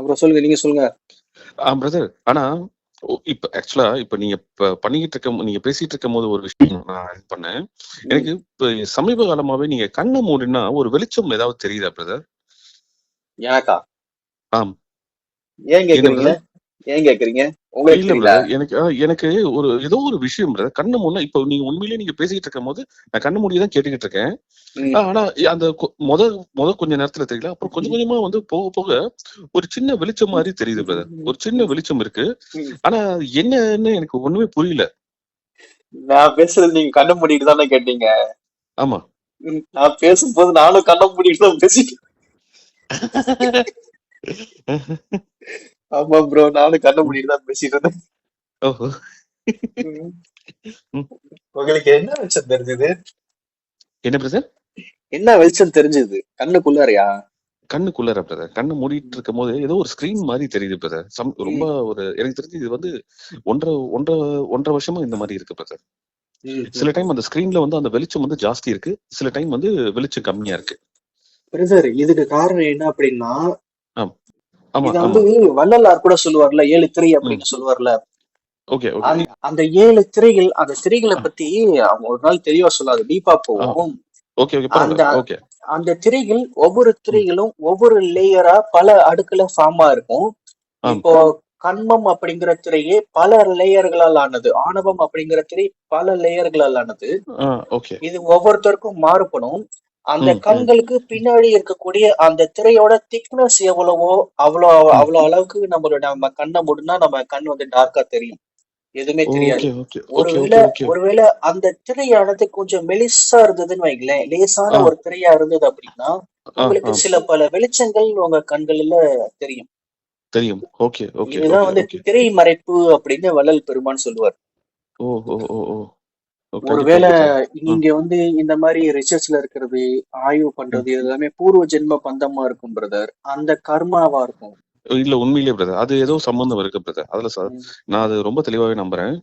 அப்புறம் சொல்லுங்க நீங்க சொல்லுங்க ஆ பிரதர் ஆனா இப்ப ஆக்சுவலா இப்ப நீங்க பண்ணிக்கிட்டு இருக்க நீங்க பேசிட்டு இருக்கும்போது ஒரு விஷயம் நான் பண்ணேன். எனக்கு இப்ப சமீப காலமாவே நீங்க கண்ண மூடுனா ஒரு வெளிச்சம் ஏதாவது தெரியுதா பிரதர்? எனக்கா? ஆம். ஏன்? பிரதர்? ஏன்? பிரதர். எனக்கு எனக்கு ஒரு ஏதோ ஒரு விஷயம். கண்ண மூடுனா இப்ப நீங்க உண்மையிலேயே நீங்க பேசிட்டு இருக்கும்போது, நான் கண்ண மூடி தான் கேட்டுக்கிட்டு இருக்கேன். ஆனா அந்த மொத மொத கொஞ்ச நேரத்துல தெரியல. அப்புறம் கொஞ்சம் கொஞ்சமா வந்து போக போக ஒரு சின்ன வெளிச்சம் மாரி தெரியுது பிரதர். ஒரு சின்ன வெளிச்சம் இருக்கு. ஆனா என்னன்னு எனக்கு ஒண்ணுமே புரியல. நான் பேசுறது நீங்க கண்ண மூடிட்டு தானே கேட்டீங்க? ஆமா. நான் பேசும்போது நானும் கண்ண மூடிட்டு தான் பேசிட்டு ஆமா ப்ரோ. நானும் கண்ண. மூடிட்டு தான் பேசிட்டு இருந்தேன். ஓஹோ! உங்களுக்கு என்ன வெளிச்சம் தெரிஞ்சது? என்ன பிரதர்? என்ன வெளிச்சம் தெரிஞ்சது? கண்ணுக்குள்ளாரையா? கண்ணுக்குள்ளார பிரதர். கண்ண மூடிட்டு ம். இருக்கும்போது ஏதோ ஒரு ஸ்க்ரீன் மாரி தெரியுது பிரதர். சம் ரொம்ப. ஒரு எனக்கு தெரிஞ்சு இது வந்து 1 1 1 1/2 வருஷமா இந்த மாரி இருக்கு பிரதர். சில. டைம் அந்த ஸ்க்ரீன்ல வந்து அந்த வெளிச்சம் வந்து ஜாஸ்தி இருக்கு. சில டைம் வந்து வெளிச்சம் கம்மியா இருக்கு. பிரதர் இதுக்கு காரணம் என்ன அப்படின்னா இத ஆமா. வந்து வள்ளலார் கூட சொல்லுவார்ல, 7 திரை. அப்படின்னு சொல்லுவார்ல. அந்த 7 திரைகள் அந்த திரைகள. பத்தி அவங்க ஒரு நாள் தெளிவா சொல்லாது. டீப்பா. போவோம். அந்த திரைகள் ஒவ்வொரு. திரைகளும் ஒவ்வொரு லேயரா பல அடுக்குல ஃபார்ம் ஆயிருக்கும். ஆம். இப்போ கன்மம் அப்படிங்கிற திரையே பல லேயர்களால் ஆனது. ஆணவம் அப்படிங்கிற திரை பல லேயர்களால் ஆனது. இது ஒவ்வொருத்தருக்கும் மாறுபடும். அந்த. கண்களுக்கு பின்னாடி இருக்கக்கூடிய அந்த திரையோட திக்னஸ் எவ்வளவோ, அவ்வளோ. அவ்வளோ அளவுக்கு நம்மளோட நம்ம கண்ண மூடுனா நம்ம கண் வந்து டார்க்கா தெரியும். எதுவுமே தெரியாது. ஒருவேள. ஒருவேள அந்த திரையானது கொஞ்சம் மெலிசா இருந்ததுன்னு வைங்களேன், லேசான. ஒரு திரையா இருந்தது அப்படின்னா, உங்களுக்கு. சில பல வெளிச்சங்கள் உங்க கண்கள்ல தெரியும். தெரியும். ஓகே, ஓகே, இதுதான் வந்து. திரை மறைப்பு அப்படின்னு வள்ளல் பெருமான் சொல்லுவார். ஓ! ஓ! ஓ! ஒருவேள. நீங்க வந்து இந்த மாரி ரிசர்ச்ல இருக்கிறது, ஆய்வு. பண்றது இது எல்லாமே பூர்வ ஜென்ம பந்தமா இருக்கும் பிரதர். அந்த கர்மாவா இருக்கும். இல்ல உண்மையிலேயே பிரதர். அது ஏதோ சம்பந்தம் இருக்கு பிரதர். அதுல ச. நான் அது ரொம்ப தெளிவாவே நம்புறேன்.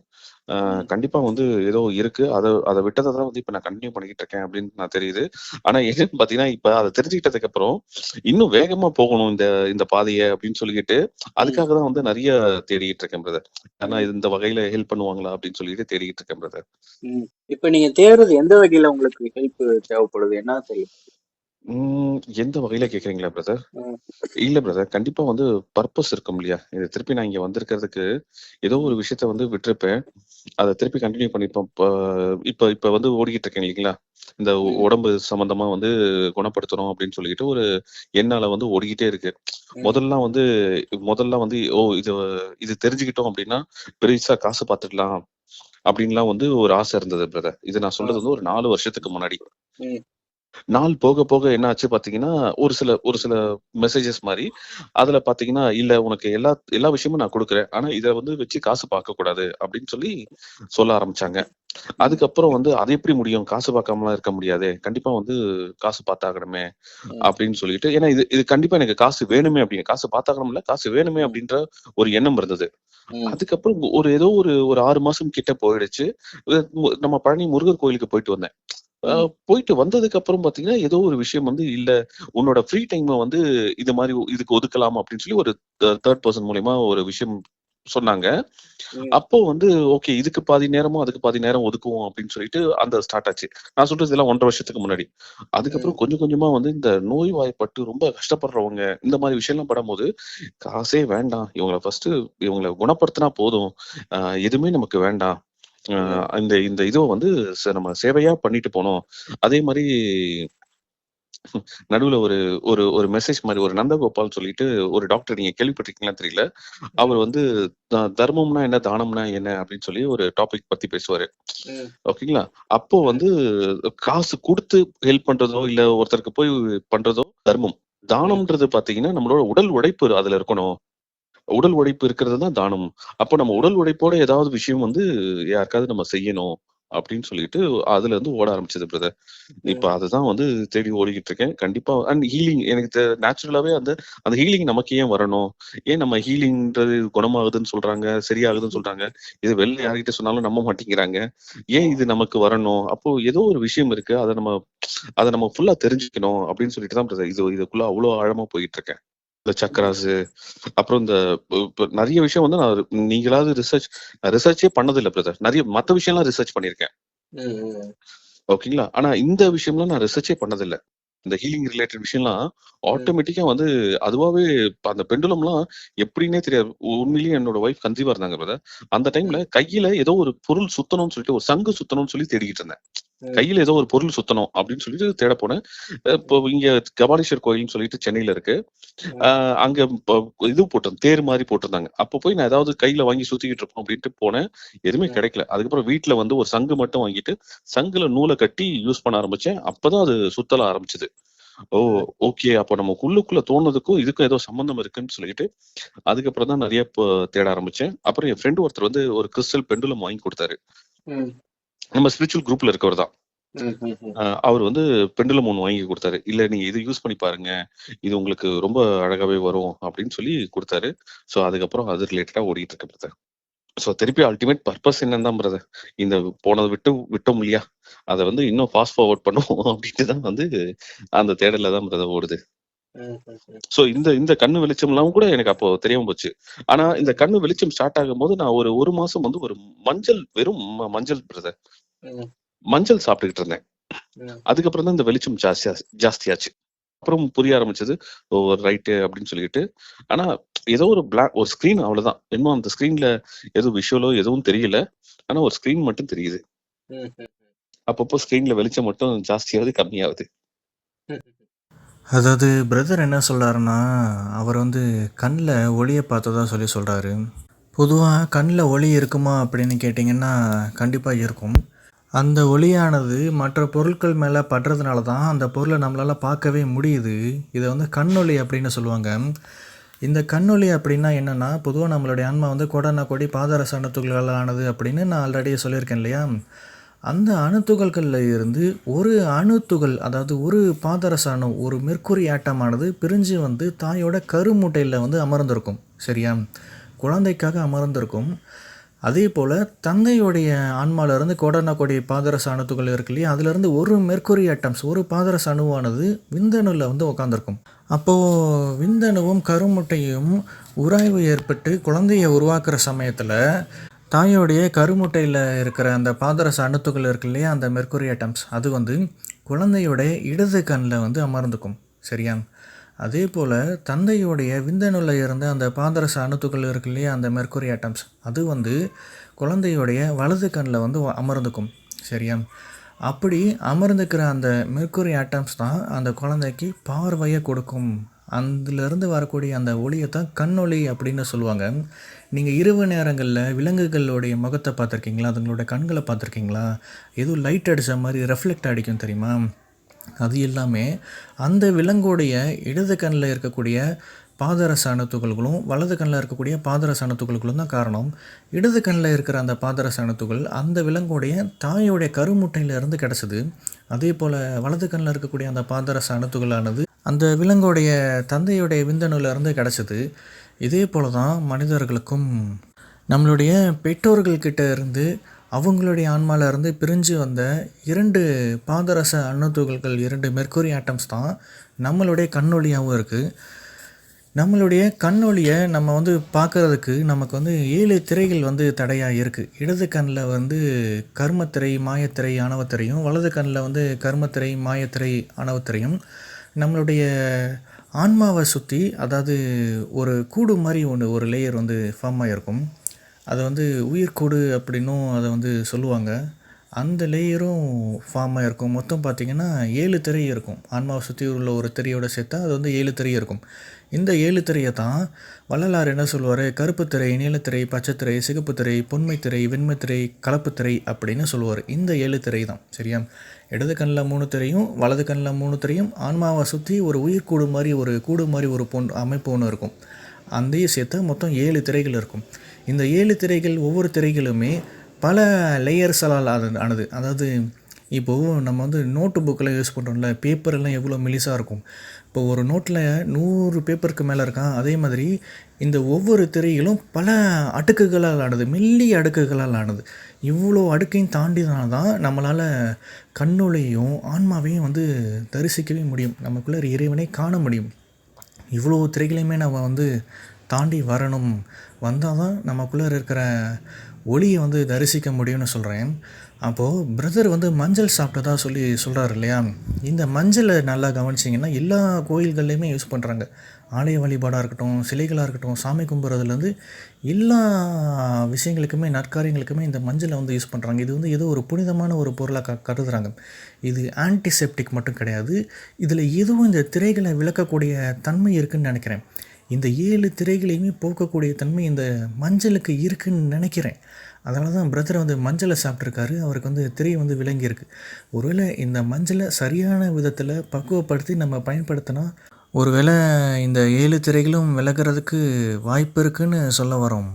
கண்டிப்பா வந்து ஏதோ இருக்கு. அத அத விட்டத தான் வந்து இப்ப நான் கன்டின்யூ பண்ணிக்கிட்டு இருக்கேன் அப்படின்னு நான் தெரியுது. ஆனா என்னன்னு பார்த்தீங்கன்னா, இப்ப அத தெரிஞ்சுக்கிட்டதுக்கு அப்புறம், இன்னும் வேகமா போகணும் இந்த இந்த பாதைய அப்படின்னு சொல்லிக்கிட்டு, ம். அதுக்காக தான் வந்து நெறைய தேடிக்கிட்டு இருக்கேன் பிரதர். ஆனா. இந்த வகையில ஹெல்ப் பண்ணுவாங்களா அப்படின்னு சொல்லிட்டு தேடிக்கிட்டு இருக்கேன் பிரதர். இப்ப நீங்க தேடுறது எந்த வகையில உங்களுக்கு ஹெல்ப் தேவைப்படுது? என்ன தெரியும்? ம். எந்த வகையில கேட்கிறீங்களா பிரதர்? ம். இல்ல பிரதர். கண்டிப்பா வந்து பர்ப்பஸ் இருக்கும் இல்லையா? இது திருப்பி நான் இங்க வந்திருக்கிறதுக்கு, ஏதோ ஒரு ம். விஷயத்த வந்து விட்டிருப்பேன். அத திருப்பி கன்டின்யூ பண்ணிப்போம். இப்ப இப்ப இப்ப வந்து ஓடிக்கிட்டு இருக்கேன் இல்லைங்களா? இந்த ம். உடம்பு சம்மந்தமா வந்து குணப்படுத்தணும் அப்படின்னு சொல்லிட்டு ஒரு எண்ணால வந்து ஓடிக்கிட்டே இருக்கு. ம். முதல்லாம் வந்து முதல்லாம் வந்து ஓ! இது இது தெரிஞ்சுக்கிட்டோம் அப்படின்னா, பெருசா காசு பார்த்துடலாம். அப்படின்லாம் வந்து ஒரு ஆசை இருந்தது பிரதர். இது நான் ஆ. சொல்றது வந்து ஒரு 4 வருஷத்துக்கு முன்னாடி. ம். நாள் போக போக என்ன ஆச்சு பார்த்தீங்கன்னா, ஒரு சில ஒரு சில மெசேஜஸ் மாரி, அதுல பார்த்தீங்கன்னா, "இல்ல உனக்கு எல்லா எல்லா விஷயமும் நான் குடுக்குறேன். ஆனா இத வந்து வச்சு காசு பார்க்கக்கூடாது." அப்படின்னு சொல்லி சொல்ல ஆரம்பிச்சாங்க. அதுக்கப்புறம் வந்து அது எப்படி முடியும்? காசு பார்க்காமலாம் இருக்க முடியாதே! கண்டிப்பா வந்து காசு பார்த்தாகணுமே! அப்படின்னு சொல்லிட்டு ஏன்னா இது இது கண்டிப்பா எனக்கு காசு வேணுமே அப்படின்னு காசு பார்த்தாகணும்ல, காசு வேணுமே. அப்படின்ற ஒரு எண்ணம் இருந்தது. அதுக்கப்புறம் ஒரு ஏதோ ஒரு ஒரு 6 மாசம் கிட்ட போயிடுச்சு. நம்ம பழனி முருகர் கோயிலுக்கு போயிட்டு வந்தேன். போயிட்டு வந்ததுக்கு அப்புறம் பார்த்தீங்கன்னா, ஏதோ ஒரு விஷயம் வந்து இல்ல, உன்னோட ஃப்ரீ டைம வந்து இது மாரி இதுக்கு ஒதுக்கலாம் அப்படின்னு சொல்லி ஒரு த 3 பெர்சன் மூலியமா ஒரு விஷயம் சொன்னாங்க. அப்போ வந்து ஓகே இதுக்கு பாதி நேரமும், அதுக்கு பாதி நேரம் ஒதுக்குவோம் அப்படின்னு சொல்லிட்டு அந்த ஸ்டார்ட் ஆச்சு. நான் சொல்றது இதெல்லாம் 1 1/2 வருஷத்துக்கு முன்னாடி. அதுக்கப்புறம். கொஞ்சம் கொஞ்சமா வந்து இந்த நோய்வாய்ப்பட்டு ரொம்ப கஷ்டப்படுறவங்க, இந்த மாரி விஷயம்லாம் படும்போது, காசே வேண்டாம். இவங்கள ஃபர்ஸ்ட்டு இவங்கள குணப்படுத்தினா போதும். எதுவுமே நமக்கு வேண்டாம். அ ம். இந்த இதுவ வந்து நம்ம சேவையா பண்ணிட்டு போணும். அதே மாரி நடுவுல ஒரு ஒரு ஒரு மெசேஜ் மாரி ஒரு நந்தகோபால் சொல்லிட்டு ஒரு டாக்டர் நீங்க கேள்விப்பட்டிருக்கீங்களான்னு தெரியல. அவர். வந்து தர்மம்னா என்ன? தானம்னா என்ன? அப்படின்னு சொல்லி ஒரு டாபிக் பத்தி பேசுவாரு. ஓகேங்களா? அப்போ. வந்து காசு குடுத்து ஹெல்ப் பண்றதோ, இல்ல ஒருத்தருக்கு போய் பண்றதோ தர்மம். தானம்ன்றது பார்த்தீங்கன்னா, நம்மளோட உடல் உழைப்பு அதுல இருக்கணும். உடல் உழைப்பு இருக்கிறது தான் தானம். அப்போ நம்ம. உடல் உழைப்போட ஏதாவது விஷயம் வந்து யாருக்காவது நம்ம செய்யணும். அப்படின்னு சொல்லிட்டு அதுலருந்து ஓட ஆரம்பிச்சது பிரதர். இப்ப. அதுதான் வந்து தேடி ஓடிக்கிட்டு இருக்கேன். கண்டிப்பா அண்ட் ஹீலிங் எனக்கு நேச்சுரலாவே அந்த அந்த ஹீலிங் நமக்கு ஏன் வரணும்? ஏன் நம்ம ஹீலிங்ன்றது குணமாகுதுன்னு சொல்றாங்க, சரியாகுதுன்னு சொல்றாங்க. இது வெளில யார்கிட்ட சொன்னாலும் நம்ப மாட்டேங்கிறாங்க. ஏன் இது நமக்கு வரணும்? அப்போ ஏதோ ஒரு விஷயம் இருக்கு. அத நம்ம அத நம்ம ஃபுல்லா தெரிஞ்சுக்கணும் அப்படின்னு சொல்லிட்டு தான் பிரதர் இது இதுக்குள்ள அவ்ளோ ஆழமா போயிட்டு இருக்கேன். இந்த சக்கராஸு அப்புறம் இந்த நிறைய விஷயம் வந்து நான் நீங்களாவது ரிசர்ச் ரிசர்ச்சே பண்ணதில்லை பிரதர் நிறைய மத்த விஷயம்லாம் ரிசர்ச் பண்ணியிருக்கேன். ம், ம். ஓகேங்களா? ஆனா இந்த விஷயம்லாம் நான் ரிசர்ச்சே பண்ணதில்லை. இந்த ஹீலிங் ரிலேட்டட் விஷயம்லாம் ஆட்டோமேட்டிக்கா வந்து அதுவாவே அந்த பெண்டுலம்லாம் எப்படின்னே தெரியாது. உண்மையிலேயே என்னோட ஒய்ஃப் கன்சீவா இருந்தாங்க பிரதர் அந்த டைம்ல கையில ஏதோ ஒரு பொருள் சுத்தணும்னு சொல்லிட்டு ஒரு சங்கு சுத்தணும்னு சொல்லி தேடிக்கிட்டு இருந்தேன். கையில ஏதோ ஒரு பொருள் சுத்தணும் அப்படின்னு சொல்லிட்டு தேட போனேன். இப்போ இங்க கபாலீஸ்வர் கோயில்னு சொல்லிட்டு சென்னையில இருக்கு. அங்க இது போட்டு தேர் மாதிரி போட்டிருந்தாங்க. அப்ப போய் நான் ஏதாவது கையில வாங்கி சுத்திக்கிட்டு இருப்போம் அப்படின்ட்டு போனேன். எதுவுமே. கிடைக்கல. அதுக்கப்புறம் வீட்ல வந்து ஒரு சங்கு மட்டும் வாங்கிட்டு சங்குல நூலை கட்டி யூஸ் பண்ண ஆரம்பிச்சேன். அப்பதான் அது சுத்தல ஆரம்பிச்சது. ஓ. ஓகே. அப்ப நம்ம உள்ளுக்குள்ள தோணுனதுக்கும் இதுக்கும் ஏதோ சம்பந்தம் இருக்குன்னு சொல்லிட்டு அதுக்கப்புறம் தான் நிறைய தேட ஆரம்பிச்சேன். அப்புறம் என் ஃப்ரெண்டு ஒருத்தர் வந்து ஒரு கிறிஸ்டல் பெண்டுலம் வாங்கி கொடுத்தாரு. நம்ம ஸ்பிரிச்சுவல் குரூப்ல இருக்கவர் தான். அவர் வந்து பெண்டுலம் ஒன்று வாங்கி கொடுத்தாரு. இல்ல நீங்க இது யூஸ் பண்ணி பாருங்க. இது உங்களுக்கு ரொம்ப அழகாவே வரும் அப்படின்னு சொல்லி கொடுத்தாரு. ஸோ அதுக்கப்புறம் அது ரிலேட்டடா ஓடிட்டு இருக்கு பிரதர் ஸோ திருப்பி அல்டிமேட் பர்பஸ் என்னன்னு தான் பிரதர் இந்த போனதை விட்டு விட்டோம் இல்லையா? அதை வந்து இன்னும் ஃபாஸ்ட் ஃபார்வர்ட் பண்ணுவோம் அப்படின்ட்டு தான் வந்து அந்த தேடல தான் பிரதர் ஓடுது. ஸோ இந்த இந்த கண்ணு வெளிச்சம்லாம் கூட எனக்கு அப்போ தெரியாம போச்சு. ஆனா இந்த கண்ணு வெளிச்சம் ஸ்டார்ட் ஆகும்போது நான் ஒரு ஒரு மாசம் வந்து ஒரு மஞ்சள் வெறும் மஞ்சள் பிரதர். மஞ்சள் சாப்பிட்டுக்கிட்டு இருந்தேன். அதுக்கப்புறம் தான் இந்த வெளிச்சம் ஜாஸ்தியா ஜாஸ்தியாச்சு. அப்புறம் புரிய ஆரம்பிச்சது ஓ ரைட்டு அப்படின்னு சொல்லிட்டு. ஆனா ஏதோ ஒரு பிளாக் ஒரு ஸ்கிரீன் அவ்வளவுதான். இன்னும் அந்த ஸ்கிரீன்ல எதுவும் விஷுவலோ எதுவும் தெரியல. ஆனா ஒரு ஸ்கிரீன் மட்டும் தெரியுது. அப்பப்போ ஸ்கிரீன்ல வெளிச்சம் மட்டும் ஜாஸ்தியாவது கம்மியாகுது ம். அதாவது பிரதர் என்ன சொல்றாருன்னா அவர் வந்து கண்ணில் ஒளியை பார்த்ததா சொல்லி சொல்கிறாரு பொதுவாக கண்ணில் ஒளி இருக்குமா அப்படின்னு கேட்டிங்கன்னா கண்டிப்பாக இருக்கும். அந்த ஒளியானது மற்ற பொருட்கள் மேலே படுறதுனால தான் அந்த பொருளை நம்மளால் பார்க்கவே முடியுது. இதை வந்து கண்ணொளி அப்படின்னு சொல்லுவாங்க. இந்த கண்ணொளி அப்படின்னா என்னென்னா பொதுவாக நம்மளுடைய ஆன்மா வந்து கொடனா கொடி பாதரச அணுத்துகளால் ஆனது அப்படின்னு நான் ஆல்ரெடி சொல்லியிருக்கேன் இல்லையா? அந்த அணுத்துகள்களில் இருந்து ஒரு அணுத்துகள் அதாவது ஒரு பாதரச அணு ஒரு மெர்க்குரி ஆட்டமானது பிரிஞ்சு வந்து தாயோட கருமுட்டையில் வந்து அமர்ந்திருக்கும். சரியா? குழந்தைக்காக அமர்ந்திருக்கும். அதே போல் தந்தையுடைய ஆன்மாவிலேருந்து கோடான பாதரச அணுத்துகள் இருக்கு இல்லையா? அதுலேருந்து ஒரு மெர்க்குரி ஐட்டம்ஸ் ஒரு பாதரச அணுவானது விந்தணுவில் வந்து உட்காந்துருக்கும் அப்போது விந்தணுவும் கருமுட்டையும் உராய்வு ஏற்பட்டு குழந்தையை உருவாக்குற சமயத்தில் தாயோடைய கருமுட்டையில் இருக்கிற அந்த பாதரச அணுத்துகள் இருக்கு இல்லையா? அந்த மெர்க்குரி ஐட்டம்ஸ் அது வந்து குழந்தையோடைய இடது கண்ணில் வந்து அமர்ந்துக்கும் சரியா? அதே போல் தந்தையுடைய விந்தணுல இருந்த அந்த பாதரச அணுத்துக்கள் இருக்கு இல்லையா அந்த மெர்க்குரி ஆட்டம்ஸ் அது வந்து குழந்தையுடைய வலது கண்ணில் வந்து அமர்ந்துக்கும் சரியா? அப்படி அமர்ந்துக்கிற அந்த மெர்க்குரி ஆட்டம்ஸ் தான் அந்த குழந்தைக்கு பார்வையை கொடுக்கும். அதுலேருந்து வரக்கூடிய அந்த ஒளியை தான் கண்ணொளி அப்படின்னு சொல்லுவாங்க. நீங்கள் இரவு நேரங்களில் விலங்குகளுடைய முகத்தை பார்த்துருக்கீங்களா? அதுங்களோட கண்களை பார்த்துருக்கீங்களா? எதுவும் லைட் அடித்த மாதிரி ரெஃப்ளெக்ட் அடிக்கும் தெரியுமா? அது எல்லாமே அந்த விலங்குடைய இடது கண்ணில் இருக்கக்கூடிய பாதரச துகள்களும் வலது கண்ணில் இருக்கக்கூடிய பாதரச துகள்களும் தான் காரணம். இடது கண்ணில் இருக்கிற அந்த பாதரச அணுத்துகள் அந்த விலங்குடைய தாயோடைய கருமுட்டையிலிருந்து கிடச்சிது. அதே போல் வலது கண்ணில் இருக்கக்கூடிய அந்த பாதரச அணுத்துகளானது அந்த விலங்குடைய தந்தையுடைய விந்தணுலேருந்து கிடச்சிது. இதே போல தான் மனிதர்களுக்கும் நம்மளுடைய பெற்றோர்கள்கிட்ட இருந்து அவங்களுடைய ஆன்மால இருந்து பிரிஞ்சு வந்த இரண்டு பாதரச அணுத்துகள்கள் இரண்டு மெர்க்குரி ஆட்டம்ஸ் தான் நம்மளுடைய கண்ணொளியாகவும் இருக்குது நம்மளுடைய கண்ணொளியை நம்ம வந்து பார்க்குறதுக்கு நமக்கு வந்து ஏழு திரைகள் வந்து தடையாக இருக்குது இடது கண்ணில் வந்து கர்மத்திரை மாயத்திரை ஆணவத்திரையும் வலது கண்ணில் வந்து கர்மத்திரை மாயத்திரை ஆணவத்திரையும். நம்மளுடைய ஆன்மாவை சுற்றி அதாவது ஒரு கூடு மாதிரி ஒன்று ஒரு லேயர் வந்து ஃபார்ம் ஆகிருக்கும் அதை வந்து உயிர்கூடு அப்படின்னும் அதை வந்து சொல்லுவாங்க. அந்த லேயரும் ஃபார்ம் ஆகிருக்கும் மொத்தம் பார்த்திங்கன்னா ஏழு திரை இருக்கும். ஆன்மாவை சுற்றி உள்ள ஒரு திரையோட சேர்த்தா அது வந்து ஏழு திரை இருக்கும். இந்த ஏழு திரையை தான் வள்ளலார் என்ன சொல்லுவார்? கருப்பு திரை நீலத்திரை பச்சைத்திரை சிகப்பு திரை பொன்மை திரை வெண்மை திரை கலப்பு திரை அப்படின்னு சொல்லுவார். இந்த ஏழு திரை தான். சரியா? இடது கண்ணில் மூணு திரையும் வலது கண்ணில் மூணு திரையும் ஆன்மாவை சுற்றி ஒரு உயிர்கூடு மாதிரி ஒரு கூடு மாதிரி ஒரு பொன் அமைப்பு ஒன்று இருக்கும். அந்தையும் சேர்த்தா மொத்தம் ஏழு திரைகள் இருக்கும். இந்த ஏழு திரைகள் ஒவ்வொரு திரைகளுமே பல லேயர்ஸால் ஆனது அதாவது இப்போது நம்ம வந்து நோட்டு புக்கில் யூஸ் பண்ணுறோம்ல பேப்பரெல்லாம் எவ்வளோ மெலிசாக இருக்கும். இப்போ ஒரு நோட்டில் நூறு பேப்பருக்கு மேலே இருக்கான். அதே மாதிரி இந்த ஒவ்வொரு திரையிலும் பல அடுக்குகளால் ஆனது மெல்லிய அடுக்குகளால் ஆனது. இவ்வளோ அடுக்கையும் தாண்டினால தான் நம்மளால் கண்ணொளியும் ஆன்மாவையும் வந்து தரிசிக்கவே முடியும். நமக்குள்ளே இறைவனை காண முடியும். இவ்வளோ திரைகளையுமே நம்ம வந்து தாண்டி வரணும். வந்தால் தான் நமக்குள்ளே இருக்கிற ஒளியை வந்து தரிசிக்க முடியும்னு சொல்கிறேன் அப்போது பிரதர் வந்து மஞ்சள் சாப்பிட்டதா சொல்லி சொல்கிறாரு இல்லையா? இந்த மஞ்சளை நல்லா கவனிச்சிங்கன்னா எல்லா கோயில்கள்லையுமே யூஸ் பண்ணுறாங்க ஆலய வழிபாடாக இருக்கட்டும் சிலைகளாக இருக்கட்டும் சாமி கும்பிட்றதுலேருந்து எல்லா விஷயங்களுக்குமே நற்காரியங்களுக்குமே இந்த மஞ்சளை வந்து யூஸ் பண்ணுறாங்க இது வந்து ஏதோ ஒரு புனிதமான ஒரு பொருளாக க கருதுகிறாங்க இது ஆன்டிசெப்டிக் மட்டும் கிடையாது. இதில் எதுவும் இந்த திரைகளை விளக்கக்கூடிய தன்மை இருக்குன்னு நினைக்கிறேன். இந்த ஏழு திரைகளையுமே போக்கக்கூடிய தன்மை இந்த மஞ்சளுக்கு இருக்குன்னு நினைக்கிறேன். அதனால தான் பிரதர் வந்து மஞ்சளை சாப்பிட்ருக்காரு அவருக்கு வந்து திரை வந்து விளங்கியிருக்கு. ஒருவேளை இந்த மஞ்சளை சரியான விதத்தில் பக்குவப்படுத்தி நம்ம பயன்படுத்தினா ஒருவேளை இந்த ஏழு திரைகளும் விலகிறதுக்கு வாய்ப்பு இருக்குன்னு சொல்ல வரோம்.